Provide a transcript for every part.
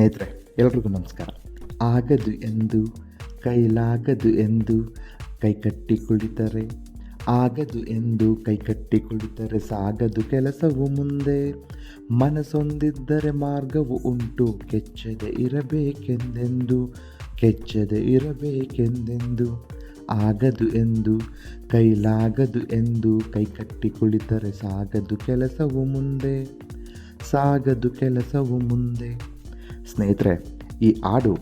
ಸ್ನೇಹಿತರೆ, ಎಲ್ರಿಗೂ ನಮಸ್ಕಾರ. ಆಗದು ಎಂದು, ಕೈಲಾಗದು ಎಂದು ಕೈಕಟ್ಟಿ ಕುಳಿತರೆ, ಆಗದು ಎಂದು ಕೈಕಟ್ಟಿ ಕುಳಿತರೆ ಸಾಗದು ಕೆಲಸವು ಮುಂದೆ. ಮನಸೊಂದಿದ್ದರೆ ಮಾರ್ಗವು ಉಂಟು, ಕೆಚ್ಚದೆ ಇರಬೇಕೆಂದೆಂದು ಕೆಚ್ಚದೆ ಇರಬೇಕೆಂದೆಂದು. ಆಗದು ಎಂದು, ಕೈಲಾಗದು ಎಂದು ಕೈಕಟ್ಟಿ ಕುಳಿತರೆ ಸಾಗದು ಕೆಲಸವು ಮುಂದೆ. ಸಾಗದು ಕೆಲಸವು ಮುಂದೆ. ಸ್ನೇಹಿತರೆ, ಈ ಹಾಡು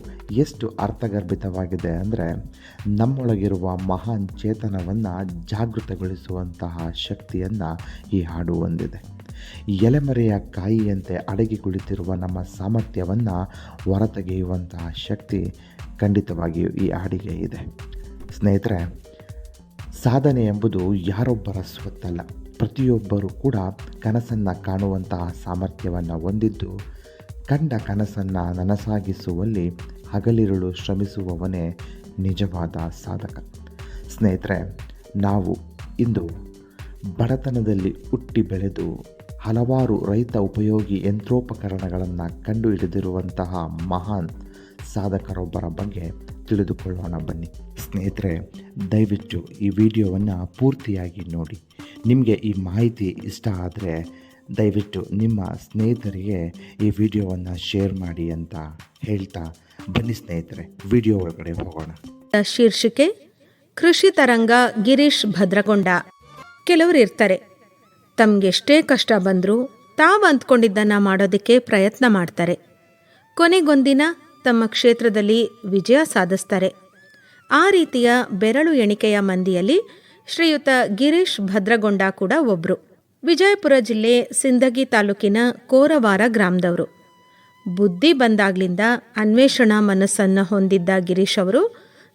ಎಷ್ಟು ಅರ್ಥಗರ್ಭಿತವಾಗಿದೆ ಅಂದರೆ ನಮ್ಮೊಳಗಿರುವ ಮಹಾನ್ ಚೇತನವನ್ನು ಜಾಗೃತಗೊಳಿಸುವಂತಹ ಶಕ್ತಿಯನ್ನು ಈ ಹಾಡು ಹೊಂದಿದೆ. ಎಲೆಮರೆಯ ಕಾಯಿಯಂತೆ ಅಡಗಿ ಕುಳಿತಿರುವ ನಮ್ಮ ಸಾಮರ್ಥ್ಯವನ್ನು ಹೊರತೆಗೆಯುವಂತಹ ಶಕ್ತಿ ಖಂಡಿತವಾಗಿಯೂ ಈ ಹಾಡಿಗೆ ಇದೆ. ಸ್ನೇಹಿತರೆ, ಸಾಧನೆ ಎಂಬುದು ಯಾರೊಬ್ಬರ ಸ್ವತ್ತಲ್ಲ. ಪ್ರತಿಯೊಬ್ಬರೂ ಕೂಡ ಕನಸನ್ನು ಕಾಣುವಂತಹ ಸಾಮರ್ಥ್ಯವನ್ನು ಹೊಂದಿದ್ದು ಕಂಡ ಕನಸನ್ನು ನನಸಾಗಿಸುವಲ್ಲಿ ಹಗಲಿರುಳು ಶ್ರಮಿಸುವವನೇ ನಿಜವಾದ ಸಾಧಕ. ಸ್ನೇಹಿತರೆ, ನಾವು ಇಂದು ಬಡತನದಲ್ಲಿ ಹುಟ್ಟಿ ಬೆಳೆದು ಹಲವಾರು ರೈತ ಉಪಯೋಗಿ ಯಂತ್ರೋಪಕರಣಗಳನ್ನು ಕಂಡುಹಿಡಿದಿರುವಂತಹ ಮಹಾನ್ ಸಾಧಕರೊಬ್ಬರ ಬಗ್ಗೆ ತಿಳಿದುಕೊಳ್ಳೋಣ ಬನ್ನಿ. ಸ್ನೇಹಿತರೆ, ದಯವಿಟ್ಟು ಈ ವಿಡಿಯೋವನ್ನು ಪೂರ್ತಿಯಾಗಿ ನೋಡಿ. ನಿಮಗೆ ಈ ಮಾಹಿತಿ ಇಷ್ಟ ಆದರೆ ದಯವಿಟ್ಟು ನಿಮ್ಮ ಸ್ನೇಹಿತರಿಗೆ ಈ ವಿಡಿಯೋವನ್ನು ಶೇರ್ ಮಾಡಿ ಅಂತ ಹೇಳ್ತಾ ಬನ್ನಿ ಸ್ನೇಹಿತರೆ, ವಿಡಿಯೋ ಒಳಗಡೆ ಹೋಗೋಣ. ಶೀರ್ಷಿಕೆ, ಕೃಷಿ ತರಂಗ ಗಿರೀಶ್ ಭದ್ರಗೊಂಡ. ಕೆಲವರು ಇರ್ತಾರೆ, ತಮಗೆಷ್ಟೇ ಕಷ್ಟ ಬಂದರೂ ತಾವು ಅಂದ್ಕೊಂಡಿದ್ದನ್ನು ಮಾಡೋದಕ್ಕೆ ಪ್ರಯತ್ನ ಮಾಡ್ತಾರೆ. ಕೊನೆಗೊಂದಿನ ತಮ್ಮ ಕ್ಷೇತ್ರದಲ್ಲಿ ವಿಜಯ ಸಾಧಿಸ್ತಾರೆ. ಆ ರೀತಿಯ ಬೆರಳು ಎಣಿಕೆಯ ಮಂದಿಯಲ್ಲಿ ಶ್ರೀಯುತ ಗಿರೀಶ್ ಭದ್ರಗೊಂಡ ಕೂಡ ಒಬ್ರು. ವಿಜಯಪುರ ಜಿಲ್ಲೆ ಸಿಂದಗಿ ತಾಲೂಕಿನ ಕೋರವಾರ ಗ್ರಾಮದವರು. ಬುದ್ಧಿ ಬಂದಾಗ್ಲಿಂದ ಅನ್ವೇಷಣಾ ಮನಸ್ಸನ್ನು ಹೊಂದಿದ್ದ ಗಿರೀಶ್ ಅವರು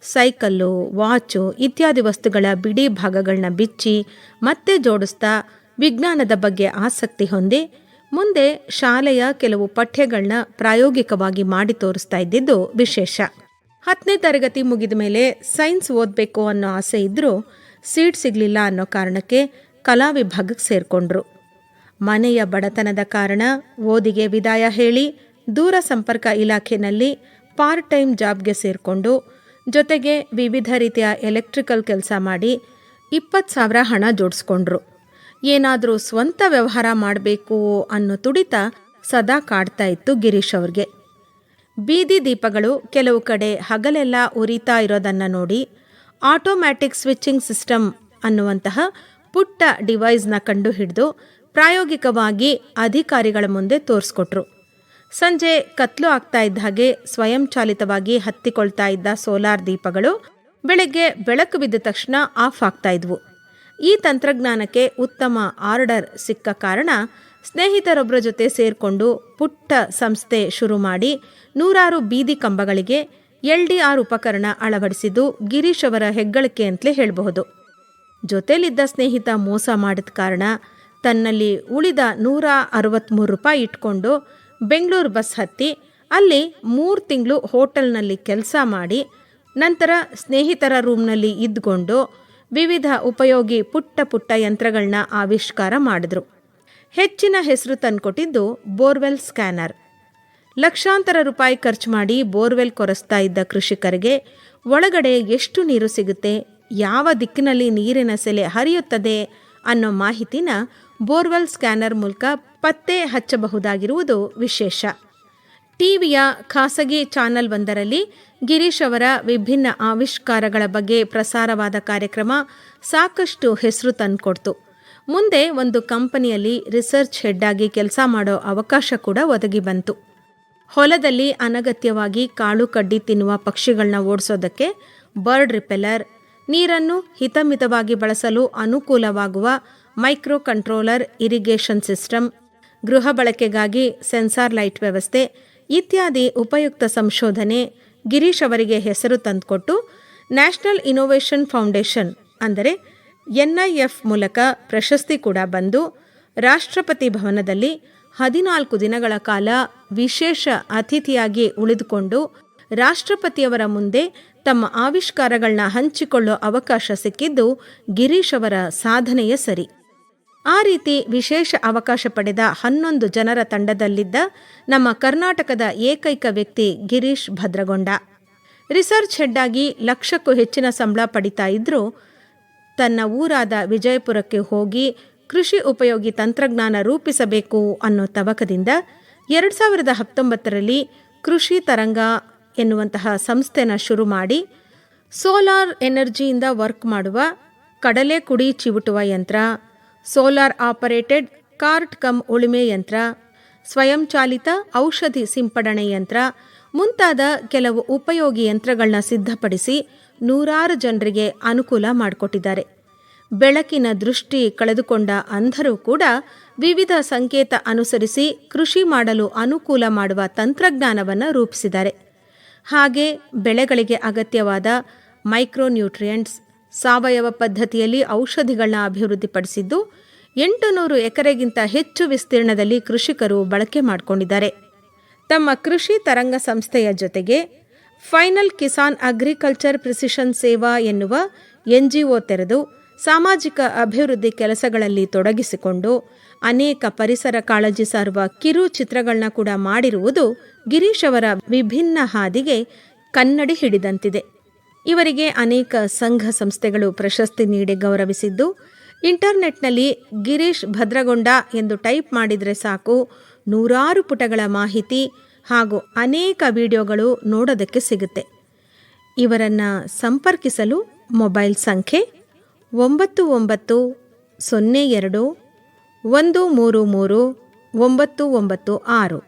ಸೈಕಲ್ಲು, ವಾಚು ಇತ್ಯಾದಿ ವಸ್ತುಗಳ ಬಿಡಿ ಭಾಗಗಳನ್ನ ಬಿಚ್ಚಿ ಮತ್ತೆ ಜೋಡಿಸ್ತಾ ವಿಜ್ಞಾನದ ಬಗ್ಗೆ ಆಸಕ್ತಿ ಹೊಂದಿ ಮುಂದೆ ಶಾಲೆಯ ಕೆಲವು ಪಠ್ಯಗಳನ್ನ ಪ್ರಾಯೋಗಿಕವಾಗಿ ಮಾಡಿ ತೋರಿಸ್ತಾ ಇದ್ದಿದ್ದು ವಿಶೇಷ. ಹತ್ತನೇ ತರಗತಿ ಮುಗಿದ ಮೇಲೆ ಸೈನ್ಸ್ ಓದಬೇಕು ಅನ್ನೋ ಆಸೆ ಇದ್ದರೂ ಸೀಟ್ ಸಿಗಲಿಲ್ಲ ಅನ್ನೋ ಕಾರಣಕ್ಕೆ ಕಲಾ ವಿಭಾಗಕ್ಕೆ ಸೇರಿಕೊಂಡ್ರು. ಮನೆಯ ಬಡತನದ ಕಾರಣ ಓದಿಗೆ ವಿದಾಯ ಹೇಳಿ ದೂರ ಸಂಪರ್ಕ ಇಲಾಖೆಯಲ್ಲಿ ಪಾರ್ಟ್ ಟೈಮ್ ಜಾಬ್ಗೆ ಸೇರಿಕೊಂಡು ಜೊತೆಗೆ ವಿವಿಧ ರೀತಿಯ ಎಲೆಕ್ಟ್ರಿಕಲ್ ಕೆಲಸ ಮಾಡಿ ಇಪ್ಪತ್ತು ಸಾವಿರ ಹಣ ಜೋಡಿಸ್ಕೊಂಡ್ರು. ಏನಾದರೂ ಸ್ವಂತ ವ್ಯವಹಾರ ಮಾಡಬೇಕು ಅನ್ನೋ ತುಡಿತ ಸದಾ ಕಾಡ್ತಾ ಇತ್ತು ಗಿರೀಶ್ ಅವ್ರಿಗೆ. ಬೀದಿ ದೀಪಗಳು ಕೆಲವು ಕಡೆ ಹಗಲೆಲ್ಲ ಉರಿತಾ ಇರೋದನ್ನು ನೋಡಿ ಆಟೋಮ್ಯಾಟಿಕ್ ಸ್ವಿಚ್ಚಿಂಗ್ ಸಿಸ್ಟಮ್ ಅನ್ನುವಂತಹ ಪುಟ್ಟ ಡಿವೈಸ್ನ ಕಂಡು ಹಿಡಿದು ಪ್ರಾಯೋಗಿಕವಾಗಿ ಅಧಿಕಾರಿಗಳ ಮುಂದೆ ತೋರಿಸ್ಕೊಟ್ರು. ಸಂಜೆ ಕತ್ಲು ಆಗ್ತಾ ಇದ್ದ ಹಾಗೆ ಸ್ವಯಂಚಾಲಿತವಾಗಿ ಹತ್ತಿಕೊಳ್ತಾ ಇದ್ದ ಸೋಲಾರ್ ದೀಪಗಳು ಬೆಳಗ್ಗೆ ಬೆಳಕು ಬಿದ್ದ ತಕ್ಷಣ ಆಫ್ ಆಗ್ತಾ ಇದ್ವು. ಈ ತಂತ್ರಜ್ಞಾನಕ್ಕೆ ಉತ್ತಮ ಆರ್ಡರ್ ಸಿಕ್ಕ ಕಾರಣ ಸ್ನೇಹಿತರೊಬ್ಬರ ಜೊತೆ ಸೇರಿಕೊಂಡು ಪುಟ್ಟ ಸಂಸ್ಥೆ ಶುರು ಮಾಡಿ ನೂರಾರು ಬೀದಿ ಕಂಬಗಳಿಗೆ ಎಲ್ ಉಪಕರಣ ಅಳವಡಿಸಿದ್ದು ಗಿರೀಶ್ ಅವರ ಹೆಗ್ಗಳಿಕೆ ಅಂತಲೇ ಹೇಳಬಹುದು. ಜೊತೆಲಿದ್ದ ಸ್ನೇಹಿತ ಮೋಸ ಮಾಡಿದ ಕಾರಣ ತನ್ನಲ್ಲಿ ಉಳಿದ ನೂರ ಅರವತ್ತ್ಮೂರು ರೂಪಾಯಿ ಇಟ್ಕೊಂಡು ಬೆಂಗಳೂರು ಬಸ್ ಹತ್ತಿ ಅಲ್ಲಿ ಮೂರು ತಿಂಗಳು ಹೋಟೆಲ್ನಲ್ಲಿ ಕೆಲಸ ಮಾಡಿ, ನಂತರ ಸ್ನೇಹಿತರ ರೂಮ್ನಲ್ಲಿ ಇದ್ದುಕೊಂಡು ವಿವಿಧ ಉಪಯೋಗಿ ಪುಟ್ಟ ಪುಟ್ಟ ಯಂತ್ರಗಳನ್ನ ಆವಿಷ್ಕಾರ ಮಾಡಿದ್ರು. ಹೆಚ್ಚಿನ ಹೆಸರು ತಂದುಕೊಟ್ಟಿದ್ದು ಬೋರ್ವೆಲ್ ಸ್ಕ್ಯಾನರ್. ಲಕ್ಷಾಂತರ ರೂಪಾಯಿ ಖರ್ಚು ಮಾಡಿ ಬೋರ್ವೆಲ್ ಕೊರೆಸ್ತಾ ಇದ್ದ ಕೃಷಿಕರಿಗೆ ಒಳಗಡೆ ಎಷ್ಟು ನೀರು ಸಿಗುತ್ತೆ ಯಾವ ದಿಕ್ಕಿನಲ್ಲಿ ನೀರಿನ ಸೆಲೆ ಹರಿಯುತ್ತದೆ ಅನ್ನೋ ಮಾಹಿತಿನ ಬೋರ್ವೆಲ್ ಸ್ಕ್ಯಾನರ್ ಮೂಲಕ ಪತ್ತೆ ಹಚ್ಚಬಹುದಾಗಿರುವುದು ವಿಶೇಷ. ಟಿವಿಯ ಖಾಸಗಿ ಚಾನಲ್ ಒಂದರಲ್ಲಿ ಗಿರೀಶ್ ಅವರ ವಿಭಿನ್ನ ಆವಿಷ್ಕಾರಗಳ ಬಗ್ಗೆ ಪ್ರಸಾರವಾದ ಕಾರ್ಯಕ್ರಮ ಸಾಕಷ್ಟು ಹೆಸರು ತಂದುಕೊಡ್ತು. ಮುಂದೆ ಒಂದು ಕಂಪನಿಯಲ್ಲಿ ರಿಸರ್ಚ್ ಹೆಡ್ ಆಗಿ ಕೆಲಸ ಮಾಡೋ ಅವಕಾಶ ಕೂಡ ಒದಗಿ ಬಂತು. ಹೊಲದಲ್ಲಿ ಅನಗತ್ಯವಾಗಿ ಕಾಳು ಕಡ್ಡಿ ತಿನ್ನುವ ಪಕ್ಷಿಗಳನ್ನ ಓಡಿಸೋದಕ್ಕೆ ಬರ್ಡ್ ರಿಪೆಲ್ಲರ್ ನೀರನ್ನು ಹಿತಮಿತವಾಗಿ ಬಳಸಲು ಅನುಕೂಲವಾಗುವ ಮೈಕ್ರೋ ಕಂಟ್ರೋಲರ್ ಇರಿಗೇಷನ್ ಸಿಸ್ಟಮ್, ಗೃಹ ಬಳಕೆಗಾಗಿ ಸೆನ್ಸಾರ್ ಲೈಟ್ ವ್ಯವಸ್ಥೆ ಇತ್ಯಾದಿ ಉಪಯುಕ್ತ ಸಂಶೋಧನೆ ಗಿರೀಶ್ ಅವರಿಗೆ ಹೆಸರು ತಂದುಕೊಟ್ಟು ನ್ಯಾಷನಲ್ ಇನೋವೇಷನ್ ಫೌಂಡೇಶನ್ ಅಂದರೆ ಎನ್ಐಎಫ್ ಮೂಲಕ ಪ್ರಶಸ್ತಿ ಕೂಡ ಬಂದು ರಾಷ್ಟ್ರಪತಿ ಭವನದಲ್ಲಿ ಹದಿನಾಲ್ಕು ದಿನಗಳ ಕಾಲ ವಿಶೇಷ ಅತಿಥಿಯಾಗಿ ಉಳಿದುಕೊಂಡು ರಾಷ್ಟ್ರಪತಿಯವರ ಮುಂದೆ ತಮ್ಮ ಆವಿಷ್ಕಾರಗಳನ್ನ ಹಂಚಿಕೊಳ್ಳೋ ಅವಕಾಶ ಸಿಕ್ಕಿದ್ದು ಗಿರೀಶ್ ಅವರ ಸಾಧನೆಯ ಸರಿ. ಆ ರೀತಿ ವಿಶೇಷ ಅವಕಾಶ ಪಡೆದ ಹನ್ನೊಂದು ಜನರ ತಂಡದಲ್ಲಿದ್ದ ನಮ್ಮ ಕರ್ನಾಟಕದ ಏಕೈಕ ವ್ಯಕ್ತಿ ಗಿರೀಶ್ ಭದ್ರಗೊಂಡ. ರಿಸರ್ಚ್ ಹೆಡ್ ಆಗಿ ಲಕ್ಷಕ್ಕೂ ಹೆಚ್ಚಿನ ಸಂಬಳ ಪಡಿತಾ ಇದ್ದರೂ ತನ್ನ ಊರಾದ ವಿಜಯಪುರಕ್ಕೆ ಹೋಗಿ ಕೃಷಿ ಉಪಯೋಗಿ ತಂತ್ರಜ್ಞಾನ ರೂಪಿಸಬೇಕು ಅನ್ನೋ ತವಕದಿಂದ ಎರಡು ಸಾವಿರದ ಹತ್ತೊಂಬತ್ತರಲ್ಲಿ ಕೃಷಿ ತರಂಗ ಎನ್ನುವಂತಹ ಸಂಸ್ಥೆನ ಶುರು ಮಾಡಿ ಸೋಲಾರ್ ಎನರ್ಜಿಯಿಂದ ವರ್ಕ್ ಮಾಡುವ ಕಡಲೆ ಕುಡಿ ಚಿವುಟುವ ಯಂತ್ರ, ಸೋಲಾರ್ ಆಪರೇಟೆಡ್ ಕಾರ್ಟ್ ಕಮ್ ಉಳುಮೆ ಯಂತ್ರ, ಸ್ವಯಂಚಾಲಿತ ಔಷಧಿ ಸಿಂಪಡಣೆ ಯಂತ್ರ ಮುಂತಾದ ಕೆಲವು ಉಪಯೋಗಿ ಯಂತ್ರಗಳನ್ನ ಸಿದ್ಧಪಡಿಸಿ ನೂರಾರು ಜನರಿಗೆ ಅನುಕೂಲ ಮಾಡಿಕೊಟ್ಟಿದ್ದಾರೆ. ಬೆಳಕಿನ ದೃಷ್ಟಿ ಕಳೆದುಕೊಂಡ ಅಂಧರೂ ಕೂಡ ವಿವಿಧ ಸಂಕೇತ ಅನುಸರಿಸಿ ಕೃಷಿ ಮಾಡಲು ಅನುಕೂಲ ಮಾಡುವ ತಂತ್ರಜ್ಞಾನವನ್ನು ರೂಪಿಸಿದ್ದಾರೆ. ಹಾಗೆ ಬೆಳೆಗಳಿಗೆ ಅಗತ್ಯವಾದ ಮೈಕ್ರೋನ್ಯೂಟ್ರಿಯೆಂಟ್ಸ್ ಸಾವಯವ ಪದ್ಧತಿಯಲ್ಲಿ ಔಷಧಿಗಳನ್ನ ಅಭಿವೃದ್ಧಿಪಡಿಸಿದ್ದು ಎಂಟು ನೂರು ಎಕರೆಗಿಂತ ಹೆಚ್ಚು ವಿಸ್ತೀರ್ಣದಲ್ಲಿ ಕೃಷಿಕರು ಬಳಕೆ ಮಾಡಿಕೊಂಡಿದ್ದಾರೆ. ತಮ್ಮ ಕೃಷಿ ತರಂಗ ಸಂಸ್ಥೆಯ ಜೊತೆಗೆ ಫೈನಲ್ ಕಿಸಾನ್ ಅಗ್ರಿಕಲ್ಚರ್ ಪ್ರಿಸಿಷನ್ ಸೇವಾ ಎನ್ನುವ ಎನ್ಜಿಒ ತೆರೆದು ಸಾಮಾಜಿಕ ಅಭಿವೃದ್ಧಿ ಕೆಲಸಗಳಲ್ಲಿ ತೊಡಗಿಸಿಕೊಂಡು ಅನೇಕ ಪರಿಸರ ಕಾಳಜಿ ಸಾರುವ ಕಿರು ಚಿತ್ರಗಳನ್ನ ಕೂಡ ಮಾಡಿರುವುದು ಗಿರೀಶ್ ಅವರ ವಿಭಿನ್ನ ಹಾದಿಗೆ ಕನ್ನಡಿ ಹಿಡಿದಂತಿದೆ. ಇವರಿಗೆ ಅನೇಕ ಸಂಘ ಸಂಸ್ಥೆಗಳು ಪ್ರಶಸ್ತಿ ನೀಡಿ ಗೌರವಿಸಿದ್ದು, ಇಂಟರ್ನೆಟ್ನಲ್ಲಿ ಗಿರೀಶ್ ಭದ್ರಗೊಂಡ ಎಂದು ಟೈಪ್ ಮಾಡಿದರೆ ಸಾಕು, ನೂರಾರು ಪುಟಗಳ ಮಾಹಿತಿ ಹಾಗೂ ಅನೇಕ ವಿಡಿಯೋಗಳು ನೋಡೋದಕ್ಕೆ ಸಿಗುತ್ತೆ. ಇವರನ್ನು ಸಂಪರ್ಕಿಸಲು ಮೊಬೈಲ್ ಸಂಖ್ಯೆ ಒಂಬತ್ತು ಒಂಬತ್ತು ಸೊನ್ನೆ ಎರಡು ಒಂದು ಮೂರು ಮೂರು ಒಂಬತ್ತು ಒಂಬತ್ತು ಆರು.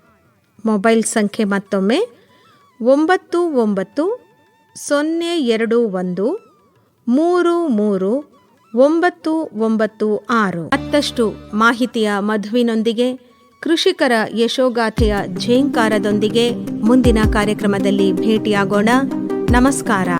ಮೊಬೈಲ್ ಸಂಖ್ಯೆ ಮತ್ತೊಮ್ಮೆ. ಒಂಬತ್ತು ಒಂಬತ್ತು ಸೊನ್ನೆ ಎರಡು ಒಂದು ಮೂರು ಮೂರು ಒಂಬತ್ತು ಒಂಬತ್ತು ಆರು. ಮತ್ತಷ್ಟು ಮಾಹಿತಿಯ ಮಧುವಿನೊಂದಿಗೆ ಕೃಷಿಕರ ಯಶೋಗಾಥೆಯ ಝೇಂಕಾರದೊಂದಿಗೆ ಮುಂದಿನ ಕಾರ್ಯಕ್ರಮದಲ್ಲಿ ಭೇಟಿಯಾಗೋಣ. ನಮಸ್ಕಾರ.